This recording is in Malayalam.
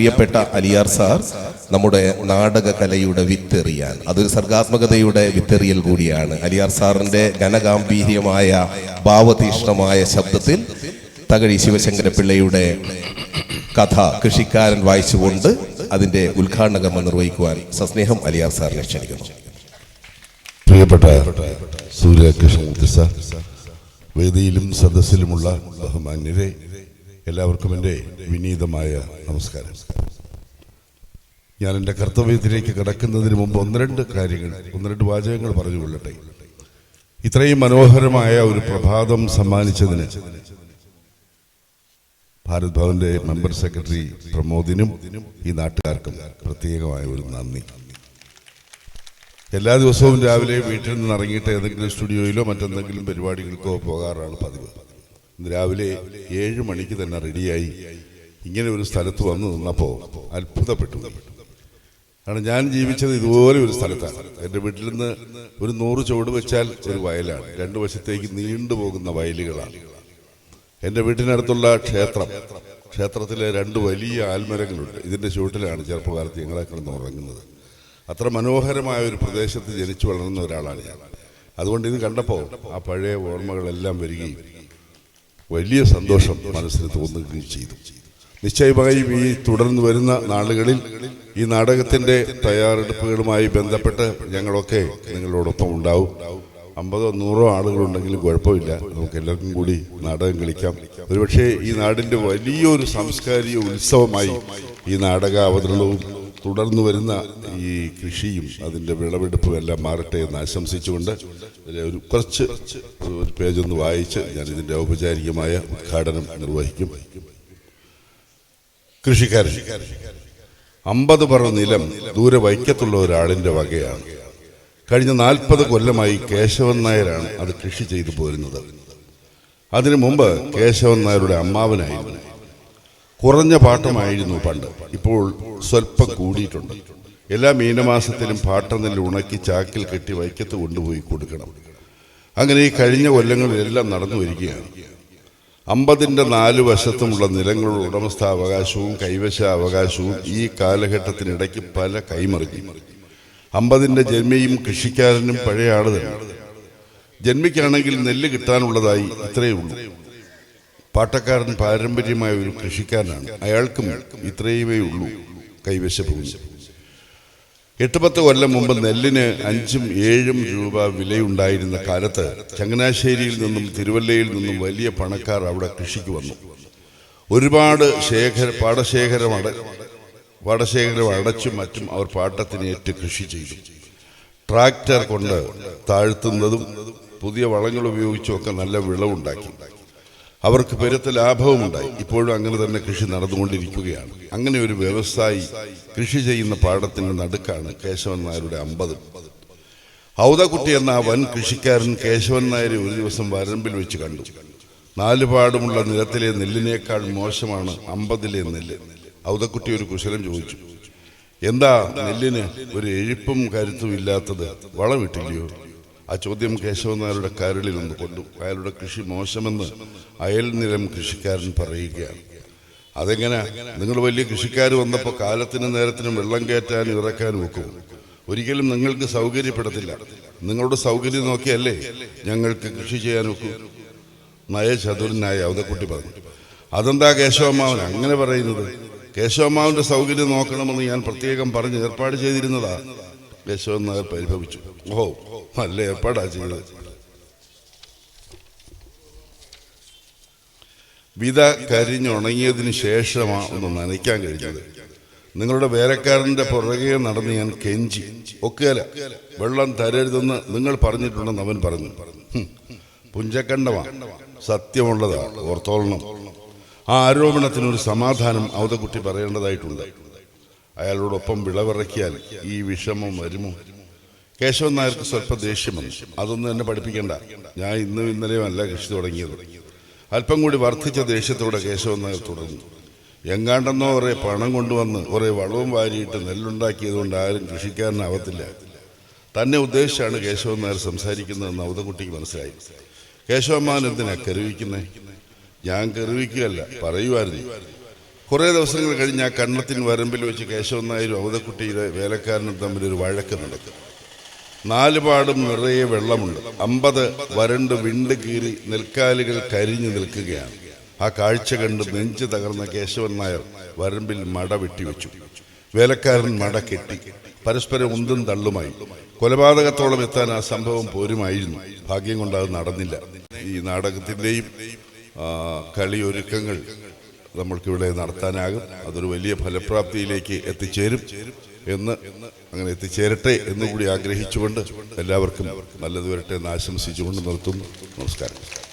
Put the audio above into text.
പ്രിയപ്പെട്ട അലിയാർ സാർ നമ്മുടെ നാടകകലയുടെ വിത്തെറിയാൻ. അതൊരു സർഗാത്മകതയുടെ വിത്തെറിയൽ കൂടിയാണ്. അലിയാർ സാറിന്റെ ഘനഗാംഭീര്യമായ ഭാവതീഷ്ണമായ ശബ്ദത്തിൽ തകഴി ശിവശങ്കര പിള്ളയുടെ കഥ കൃഷിക്കാരൻ വായിച്ചുകൊണ്ട് അതിന്റെ ഉദ്ഘാടന കർമ്മം നിർവഹിക്കുവാൻ സസ്നേഹം അലിയാർ സാറിനെ ക്ഷണിക്കുന്നു. പ്രിയപ്പെട്ട സൂര്യകൃഷ്ണമൂർത്തി സാർ വേദിയിലും സദസ്സിലുമുള്ള ബഹുമാന്യരെ എല്ലാവർക്കും എന്റെ വിനീതമായ നമസ്കാരം. ഞാൻ എന്റെ കർത്തവ്യത്തിലേക്ക് കടക്കുന്നതിന് മുമ്പ് ഒന്ന് രണ്ട് കാര്യങ്ങൾ ഒന്ന് രണ്ട് വാചകങ്ങൾ പറഞ്ഞു കൊള്ളട്ടെ ഇത്രയും മനോഹരമായ ഒരു പ്രഭാതം സമ്മാനിച്ചതിന് ഭാരത് ഭവന്റെ മെമ്പർ സെക്രട്ടറി പ്രമോദിനും ഈ നാട്ടുകാർക്കും പ്രത്യേകമായ ഒരു നന്ദി. എല്ലാ ദിവസവും രാവിലെ വീട്ടിൽ നിന്ന് ഇറങ്ങിയിട്ട് ഏതെങ്കിലും സ്റ്റുഡിയോയിലോ മറ്റെന്തെങ്കിലും പരിപാടികൾക്കോ പോകാറാണ് പതിവ്. രാവിലെ ഏഴ് മണിക്ക് തന്നെ റെഡിയായി ഇങ്ങനെ ഒരു സ്ഥലത്ത് വന്നു നിന്നപ്പോൾ അത്ഭുതപ്പെട്ടു. കാരണം ഞാൻ ജീവിച്ചത് ഇതുപോലെ ഒരു സ്ഥലത്താണ്. എന്റെ വീട്ടിൽ നിന്ന് ഒരു നൂറ് ചുവട് വെച്ചാൽ ഒരു വയലാണ്. രണ്ട് വശത്തേക്ക് നീണ്ടു പോകുന്ന വയലുകളാണ്. എന്റെ വീട്ടിനടുത്തുള്ള ക്ഷേത്രം. ക്ഷേത്രത്തിലെ രണ്ട് വലിയ ആൽമരങ്ങളുണ്ട്. ഇതിന്റെ ചുവട്ടിലാണ് ചെറുപ്പകാലത്ത് ഞങ്ങളെ കിടന്ന് ഉറങ്ങുന്നത്. അത്ര മനോഹരമായ ഒരു പ്രദേശത്ത് ജനിച്ചു വളർന്ന ഒരാളാണ് ഞാൻ. അതുകൊണ്ട് ഇത് കണ്ടപ്പോൾ ആ പഴയ ഓർമ്മകളെല്ലാം വരികയും വലിയ സന്തോഷം മനസ്സിന് തോന്നുകയും ചെയ്തു. നിശ്ചയമായും ഈ തുടർന്ന് വരുന്ന നാളുകളിൽ ഈ നാടകത്തിന്റെ തയ്യാറെടുപ്പുകളുമായി ബന്ധപ്പെട്ട് ഞങ്ങളൊക്കെ നിങ്ങളോടൊപ്പം ഉണ്ടാവും. അമ്പതോ നൂറോ ആളുകളുണ്ടെങ്കിലും കുഴപ്പമില്ല. നമുക്ക് എല്ലാവർക്കും കൂടി നാടകം കളിക്കാം. ഒരുപക്ഷെ ഈ നാടിന്റെ വലിയൊരു സാംസ്കാരിക ഉത്സവമായി ഈ നാടക അവതരണവും തുടർന്നു വരുന്ന ഈ കൃഷിയും അതിന്റെ വിളവെടുപ്പും എല്ലാം മാറട്ടെ എന്ന് ആശംസിച്ചുകൊണ്ട് ഒരു കുറച്ച് ഒരു പേജ് ഒന്ന് വായിച്ച് ഞാൻ ഇതിന്റെ ഔപചാരികമായ ഉദ്ഘാടനം നിർവഹിക്കും. കൃഷിക്കാരൻ അമ്പത് പറ നിലം ദൂരെ വൈക്കത്തുള്ള ഒരാളിന്റെ വകയാണ്. കഴിഞ്ഞ നാൽപ്പത് കൊല്ലമായി കേശവൻ നായരാണ് അത് കൃഷി ചെയ്തു പോരുന്നത്. അതിനു മുമ്പ് കേശവൻ നായരുടെ അമ്മാവനായിരുന്നു. കുറഞ്ഞ പാട്ടമായിരുന്നു പണ്ട്. ഇപ്പോൾ സ്വല്പം കൂടിയിട്ടുണ്ട്. എല്ലാ മീനമാസത്തിലും പാട്ടനെല്ല് ഉണക്കി ചാക്കിൽ കെട്ടി വൈക്കത്ത് കൊണ്ടുപോയി കൊടുക്കണം. അങ്ങനെ ഈ കഴിഞ്ഞ കൊല്ലങ്ങളിലെല്ലാം നടന്നു വരികയാണ്. അമ്പതിന്റെ നാല് വശത്തുമുള്ള നിലങ്ങളുടെ ഉടമസ്ഥാവകാശവും കൈവശാവകാശവും ഈ കാലഘട്ടത്തിനിടയ്ക്ക് പല കൈമറിഞ്ഞു. അമ്പതിന്റെ ജന്മിയും കൃഷിക്കാരനും പഴയ ആൾ ജന്മിക്കാണെങ്കിൽ നെല്ല് കിട്ടാനുള്ളതായി ഇത്രയേ ഉള്ളൂ. പാട്ടക്കാരൻ പാരമ്പര്യമായ ഒരു കൃഷിക്കാരനാണ്. അയാൾക്കും ഇത്രയുമേ ഉള്ളൂ കൈവശഭൂമി എട്ട് പത്ത് കൊല്ലം മുമ്പ് നെല്ലിന് അഞ്ചും ഏഴും രൂപ വിലയുണ്ടായിരുന്ന കാലത്ത് ചങ്ങനാശ്ശേരിയിൽ നിന്നും തിരുവല്ലയിൽ നിന്നും വലിയ പണക്കാർ അവിടെ കൃഷിക്ക് വന്നു. ഒരുപാട് ശേഖര പാടശേഖരം അട പാടശേഖരം അടച്ചും മറ്റും അവർ പാട്ടത്തിനേറ്റ് കൃഷി ചെയ്തു. ട്രാക്ടർ കൊണ്ട് താഴ്ത്തുന്നതും പുതിയ വളങ്ങൾ ഉപയോഗിച്ചുമൊക്കെ നല്ല വിളവുണ്ടാക്കി. അവർക്ക് പെരുത്ത ലാഭവുമുണ്ടായി. ഇപ്പോഴും അങ്ങനെ തന്നെ കൃഷി നടന്നുകൊണ്ടിരിക്കുകയാണ്. അങ്ങനെ ഒരു വ്യവസായി കൃഷി ചെയ്യുന്ന പാടത്തിന്റെ നടുക്കാണ് കേശവൻ നായരുടെ അമ്പത്. ഔതകുട്ടി എന്ന വൻ കൃഷിക്കാരൻ കേശവൻ നായരെ ഒരു ദിവസം വരമ്പിൽ വെച്ച് കണ്ടു. നാല് പാടുമുള്ള നിലത്തിലെ നെല്ലിനേക്കാൾ മോശമാണ് അമ്പതിലെ നെല്ല്. ഔതക്കുട്ടി ഒരു കുശലം ചോദിച്ചു. എന്താ നെല്ലിന് ഒരു എഴുപ്പും കരുത്തും ഇല്ലാത്തത് വളമിട്ടില്ലയോ? ആ ചോദ്യം കേശവൻ നായരുടെ കരളിൽ നിന്ന് കൊണ്ടു. അയാളുടെ കൃഷി മോശമെന്ന് അയൽ നിലം കൃഷിക്കാരൻ പറയുകയാണ്. അതെങ്ങനെ? നിങ്ങൾ വലിയ കൃഷിക്കാർ വന്നപ്പോൾ കാലത്തിനും നേരത്തിനും വെള്ളം കയറ്റാനും ഇറക്കാനും ഒക്കെ ഒരിക്കലും നിങ്ങൾക്ക് സൗകര്യപ്പെടത്തില്ല. നിങ്ങളുടെ സൗകര്യം നോക്കിയല്ലേ ഞങ്ങൾക്ക് കൃഷി ചെയ്യാനൊക്കെ നയചതുരനായ അവതക്കുട്ടി പറഞ്ഞു. അതെന്താ കേശവമാവൻ അങ്ങനെ പറയുന്നത്? കേശവമാവിന്റെ സൗകര്യം നോക്കണമെന്ന് ഞാൻ പ്രത്യേകം പറഞ്ഞ് ഏർപ്പാട് ചെയ്തിരുന്നതാ. കേശവൻ നായർ പരിഭവിച്ചു. ഓ നല്ല ഏർപ്പാടാ ചെയ്തത്. വിത കരിഞ്ഞുണങ്ങിയതിന് ശേഷമാ ഒന്ന് നനയ്ക്കാൻ കഴിഞ്ഞത്. നിങ്ങളുടെ വേലക്കാരന്റെ പുറകെ നടന്ന് ഞാൻ കെഞ്ചി. ഒക്കെയല്ല വെള്ളം തരരുതെന്ന് നിങ്ങൾ പറഞ്ഞിട്ടുണ്ടെന്ന് അവൻ പറഞ്ഞു. പുഞ്ചക്കണ്ടവാ. സത്യമുള്ളതാണ് സത്യമുള്ളതാ ഓർത്തോളണം. ആ ആരോപണത്തിനൊരു സമാധാനം അവതക്കുട്ടി പറയേണ്ടതായിട്ടുണ്ട്. അയാളോടൊപ്പം വിളവിറക്കിയാൽ ഈ വിഷമം വരുമോ? കേശവൻ നായർക്ക് സ്വല്പ ദേഷ്യം വന്നു. അതൊന്നും എന്നെ പഠിപ്പിക്കണ്ട. ഞാൻ ഇന്നും ഇന്നലെയും അല്ല കൃഷി തുടങ്ങിയത്. അല്പം കൂടി വർദ്ധിച്ച ദേഷ്യത്തോടെ കേശവൻ നായർ തുടർന്നു എങ്ങാണ്ടെന്നോ കുറെ പണം കൊണ്ടുവന്ന് കുറെ വളവും വാരിയിട്ട് നെല്ലുണ്ടാക്കിയത് കൊണ്ട് ആരും കൃഷിക്കാരനാവത്തില്ല. തന്നെ ഉദ്ദേശിച്ചാണ് കേശവൻ നായർ സംസാരിക്കുന്നതെന്ന് അവതക്കുട്ടിക്ക് മനസ്സിലായി. കേശവമ്മാൻ എന്തിനാ കരുവിക്കുന്നേ ഞാൻ കരുവിക്കുകയല്ല പറയുമായിരുന്നു കുറേ ദിവസങ്ങൾ കഴിഞ്ഞ് ആ കണ്ണത്തിൻ വരമ്പിൽ വെച്ച് കേശവൻ നായരും അവതക്കുട്ടിയുടെ വേലക്കാരനും തമ്മിലൊരു വഴക്ക് നടക്കും. നാലുപാടും നിറയെ വെള്ളമുണ്ട്. അമ്പത് വരണ്ട് വിണ്ട് കീറി നെൽക്കാലുകൾ കരിഞ്ഞു നിൽക്കുകയാണ്. ആ കാഴ്ച കണ്ട് നെഞ്ചു തകർന്ന കേശവൻ നായർ വരമ്പിൽ മട വെട്ടിവെച്ചു. വേലക്കാരൻ മട കെട്ടി. പരസ്പരം ഉന്തും തള്ളുമായി. കൊലപാതകത്തോളം എത്താൻ ആ സംഭവം പോരുമായിരുന്നു. ഭാഗ്യം കൊണ്ട് അത് നടന്നില്ല. ഈ നാടകത്തിന്റെയും കളിയൊരുക്കങ്ങൾ നമ്മൾക്കിവിടെ നടത്താനാകും. അതൊരു വലിയ ഫലപ്രാപ്തിയിലേക്ക് എത്തിച്ചേരും എന്ന് അങ്ങനെ എത്തിച്ചേരട്ടെ എന്നുകൂടി ആഗ്രഹിച്ചുകൊണ്ട് എല്ലാവർക്കും നല്ലത് വരട്ടെ എന്ന് ആശംസിച്ചുകൊണ്ട് നിർത്തുന്നു. നമസ്കാരം.